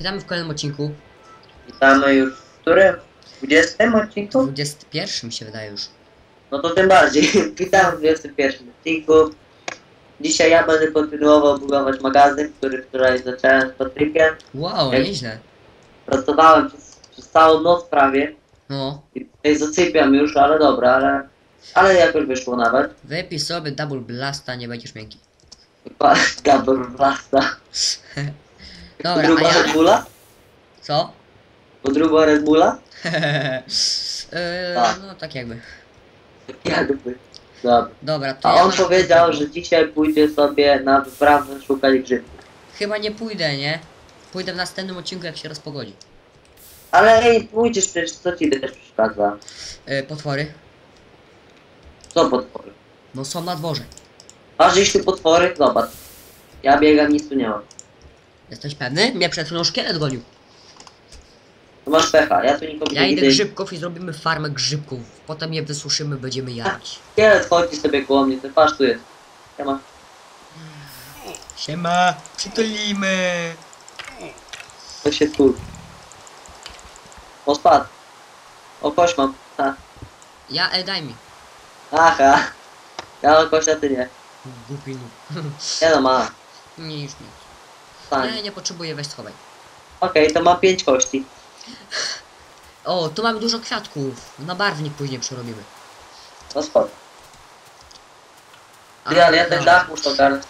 Witamy w kolejnym odcinku. Witamy już w którym? 20 odcinku? 21 mi się wydaje już. No to tym bardziej. Witam w 21 odcinku. Dzisiaj ja będę kontynuował budować magazyn, który wczoraj zacząłem z Patrykiem. Wow, Jak- nieźle. Pracowałem przez, przez całą noc prawie No, i tutaj zasypiam już, ale dobra, ale, ale jakoś wyszło nawet. wypij sobie double blasta, nie będziesz miękki. Gabor wrasta. Dobra, a Druga Red ja... Bulla? Co? Podruba Red Bulla? A. no tak jakby. Jakby. Dobra. Dobra, to A ja on mam- powiedział, że dzisiaj pójdzie sobie na wyprawę szukać grzybów. Chyba nie pójdę, nie? Pójdę w następnym odcinku, jak się rozpogodzi. Ale ej, pójdziesz przecież, co ci też przeszkadza? Eee, potwory? Co potwory? No są na dworze. Masz gdzieś tu potwory? Zobacz. Ja biegam, nic tu nie mam. Jesteś pewny? Mnie przed chwilą szkielet gonił. To masz pecha, ja tu nikogo Ja nie idę grzybków i zrobimy farmę grzybków. Potem je wysuszymy, będziemy jadać. Kielet chodzi sobie koło mnie, ten patrz tu jest. Mam. Siema, przytulimy. To się tu. O spadł. O kość mam. Ha. Ja, e, daj mi. Aha. Ja mam kość, a ty nie. Głupi. Nie no ma. Nie, już nie. Stań. Nie, nie potrzebuję, weź schowaj. Okej, to mam pięć kości. O, tu mamy dużo kwiatków. Na barwnik później przerobimy. No spoko. A, Ty, ale ja ten dobra. dach muszę ogarnąć.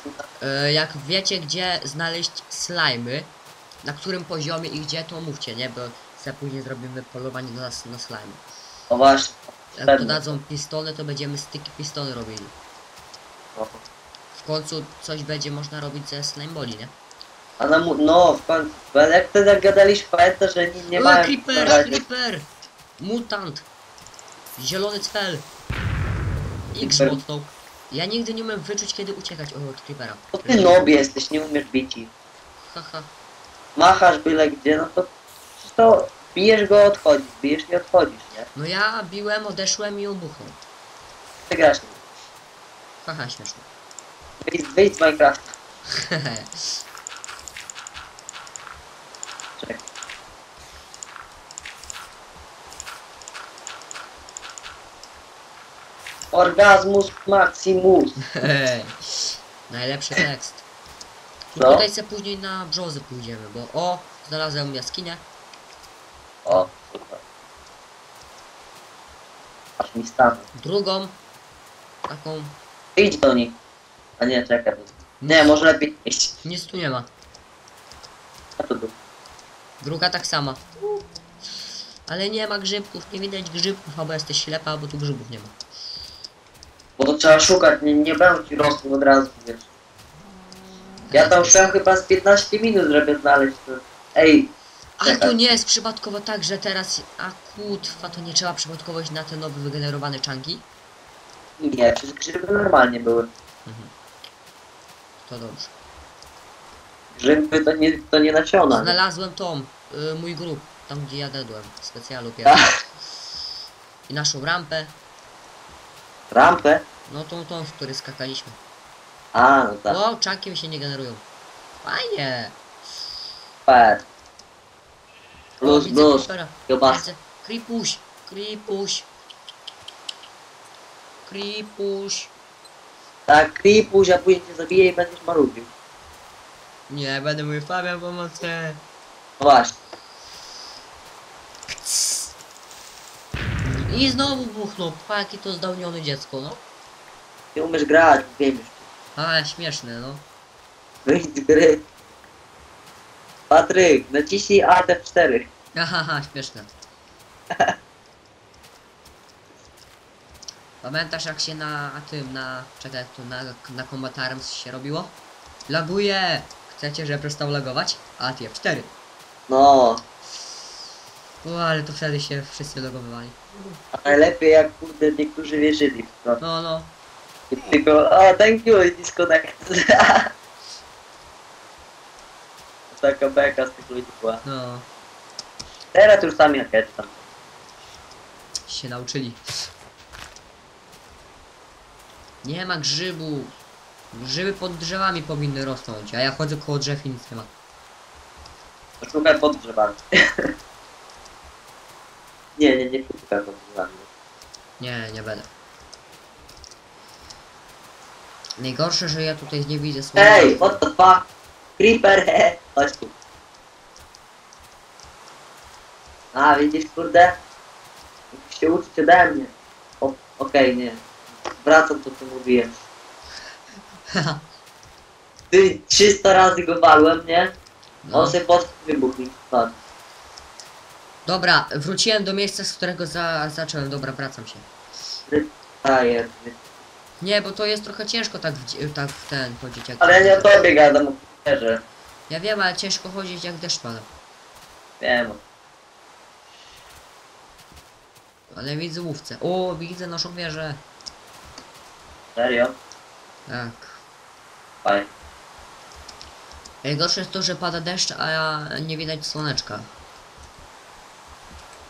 E, jak wiecie, gdzie znaleźć slajmy, na którym poziomie i gdzie, to mówcie, nie? Bo za później zrobimy polowanie na, na slajmy. O właśnie. Jak Pewnie. dodadzą pistony, to będziemy styki pistony robili. O. W końcu coś będzie można robić ze slime boli, nie? A na mu... No. Bo Jak wtedy gadaliśmy, pamiętasz, że nie, nie ma... creeper, creeper! Mutant! Zielony cel! X mocną. Ja nigdy nie umiem wyczuć, kiedy uciekać od creepera. To ty nob jesteś, nie umiesz bić ich. Haha. Machasz byle gdzie, no to... to bijesz go, odchodzisz, bijesz i odchodzisz, nie? No ja biłem, odeszłem i on buchnął. Wygrasz. Haha, śmieszne. Wyjdź, wyjdź z Minecrafta. Czekaj. Orgazmus maximus. Najlepszy tekst. Tu Co? tutaj se później na brzozę pójdziemy, bo o, znalazłem jaskinię. O, super. Aż mi stanął. Drugą, taką, Idź do nich. A nie, czekaj. Nie, może lepiej iść. nic tu nie ma. A to tu. Druga tak sama. Ale nie ma grzybków, nie widać grzybków, albo jesteś ślepa, albo tu grzybów nie ma. Trzeba szukać, nie, nie będą ci rosły od razu, wiesz. Ja tam szłem chyba z 15 minut, żeby znaleźć to. Ej, A Czekaj. to nie jest przypadkowo tak, że teraz, a kutwa, to nie trzeba przypadkowo iść na te nowe wygenerowane czanki? nie, przecież grzyby normalnie były. To dobrze. Grzyby to nie, to nie nasiona. Znalazłem tą, y, mój grób, tam gdzie ja dedłem, specjalu pierwszy. I naszą rampę, rampę? No tą, tą, w której skakaliśmy. A, no tak. Wow, czanki mi się nie generują. Fajnie! Super. Plus, widzę plus. creepera. Kiełbasa. Widzę. Kripuś, kripuś. Kripuś. Tak, klipuś, a później cię zabije i będziesz marudził. Nie, będę mówił Fabian pomocy. No właśnie. I znowu buchnął. Pa, jakie to zdałnione dziecko, no. Nie umiesz grać, wiem już. A, śmieszne, no. Wyjdź z gry. Patryk, naciśnij Alt F4. Haha, śmieszne. Pamiętasz jak się na tym, na, czekaj, to na, na kombatarem się robiło? Laguje! Chcecie, żeby przestał lagować? A, ty, 4. No, O, ale to wtedy się wszyscy logowywali. a najlepiej jak kurde niektórzy wierzyli w to. No, no. I tylko, o, thank you, disconnect. Taka beka z tych ludzi była. No. Teraz już sami jak tam. się nauczyli. Nie ma grzybu. Grzyby pod drzewami powinny rosnąć, a ja chodzę koło drzew i nic nie ma. Szukaj pod drzewami. nie, nie, nie szukaj pod drzewami. Nie, nie będę. Najgorsze, że ja tutaj nie widzę słowa. Ej, what the fuck? Creeper, he, chodź tu. A, widzisz, kurde? Się uczyć ode mnie. Okej, nie. Wracam to, co mówiłem. Ty 300 razy go walłem, nie? No. On sobie pod wybuchł i spadł. Dobra, wróciłem do miejsca, z którego za zacząłem. Dobra, wracam się. A, jest. Nie, bo to jest trochę ciężko tak w, tak w ten chodzić jak... Ale nie o tobie gadam, o komputerze. Ja wiem, ale ciężko chodzić jak deszcz pada. Wiem. Ale widzę łówce. O, widzę naszą wieżę. Serio? Tak. Fajnie. Najgorsze jest to, że pada deszcz, a nie widać słoneczka.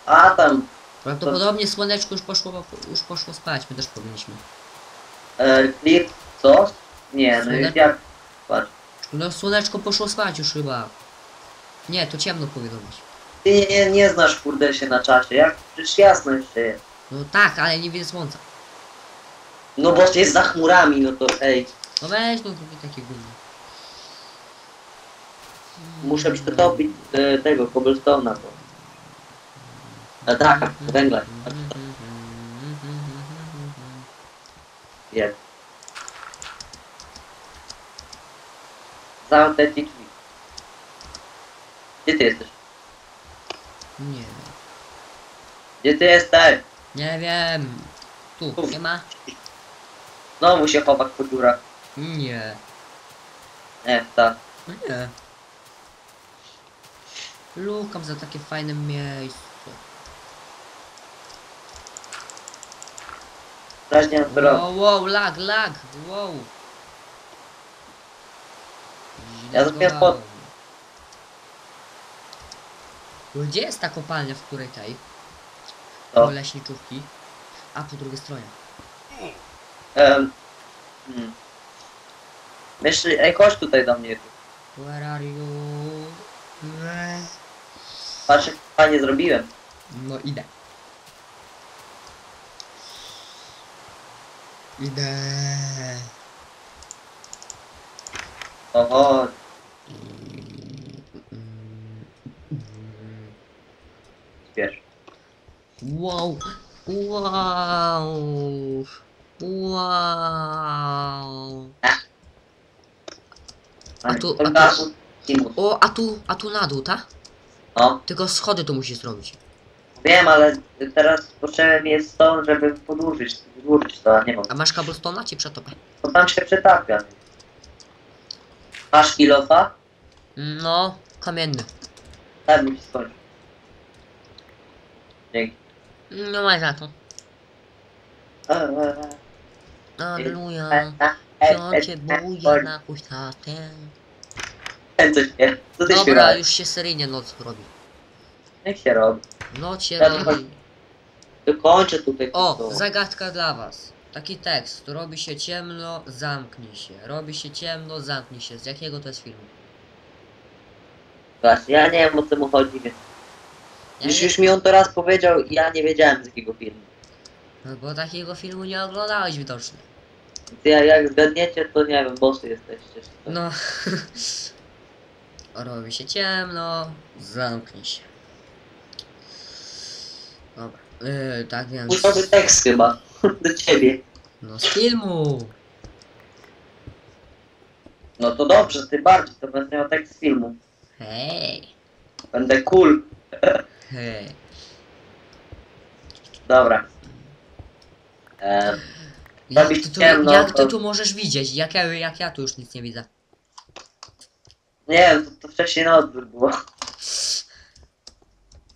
A tam, Prawdopodobnie słoneczko już poszło, już poszło spać, my też powinniśmy. E, klip, co? Nie, no Słone- jak? Patrz. No słoneczko poszło spać już chyba. Nie, to ciemno powinno być. Ty nie, nie, nie znasz kurde się na czasie, jak? Przecież jasno jeszcze jest. No tak, ale nie widzę słońca. No bo jest za chmurami, no to ej. No weź, no kupi takie gówno. Muszę przetopić e, tego cobblestone'a, bo... E, tak, węgla. Jest. Zamknę ci drzwi. Gdzie ty jesteś? Nie wiem. Gdzie ty jesteś? Nie wiem. Tu, nie ma? Znowu się chowa po dziurach. Nie. Nie, tak. Nie. Lukam za takie fajne miejsce. Raźnie to robię. Wow, wow, lag, lag, wow. Ja zrobię spod- Gdzie jest ta kopalnia, w której tej? To. Po leśniczówki. A po drugiej stronie. Um, hmm. Myśli, ej, chodź tutaj do mnie. Where are you? Patrz, jak fajnie zrobiłem. No idę. Idę. Oho, wiesz. Wow! Wow! Wow! A tu- a tu-. O, a tu, a tu na dół, tak? No, Tylko schody tu musisz zrobić. wiem, ale teraz potrzebny jest stone, żeby podłużyć, a nie mam. A masz cobblestone'a ci przetopę? To tam się przetapia. Masz kilofa? No, kamienny. Tak mi się skończy. Dzięki. No ma za to. E, e, e. Aleluja. E, e, e, Ja cię e, buję e, na kuśtatę. e, Coś nie. Co ty Dobra, już się seryjnie noc robi. Niech się robi. Noc się robi. Dokończę tutaj O, to. zagadka dla was. Taki tekst. Robi się ciemno, zamknij się. Robi się ciemno, zamknij się. Z jakiego to jest filmu? Właśnie, ja nie wiem o co mu chodzi, więc... Ja Już, nie- już mi on to raz powiedział i ja nie wiedziałem z jakiego filmu. No bo takiego filmu nie oglądałeś widocznie. Więc ja, jak zgadniecie, to nie wiem, bossy jesteście. No. Robi się ciemno, zamknij się. Dobra. Yy, tak więc. Mój nowy tekst chyba. Do ciebie. No z filmu. No to dobrze, ty bardziej, to będę miał tekst z filmu. Hej. Będę cool. Hej. Dobra. Ehm, Jak ty, tu, ciemno, jak ty to- tu możesz widzieć? Jak ja, jak ja tu już nic nie widzę. nie wiem, to, to wcześniej na odwrót było.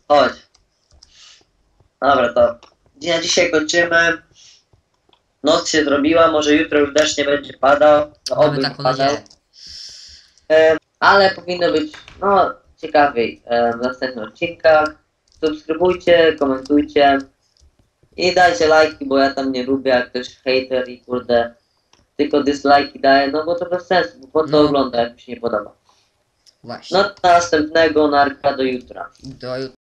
Chodź. Dobra, to na dzisiaj kończymy. Noc się zrobiła, może jutro już deszcz nie będzie padał. No, oby taką padał. E, ale powinno być, no, ciekawiej e, w następnych odcinkach. Subskrybujcie, komentujcie i dajcie lajki, bo ja tam nie lubię, jak ktoś hater i kurde tylko dislajki daje, no bo to bez sensu, bo po co No. ogląda, jak mi się nie podoba. Właśnie. No do następnego narka do jutra. Do jutra.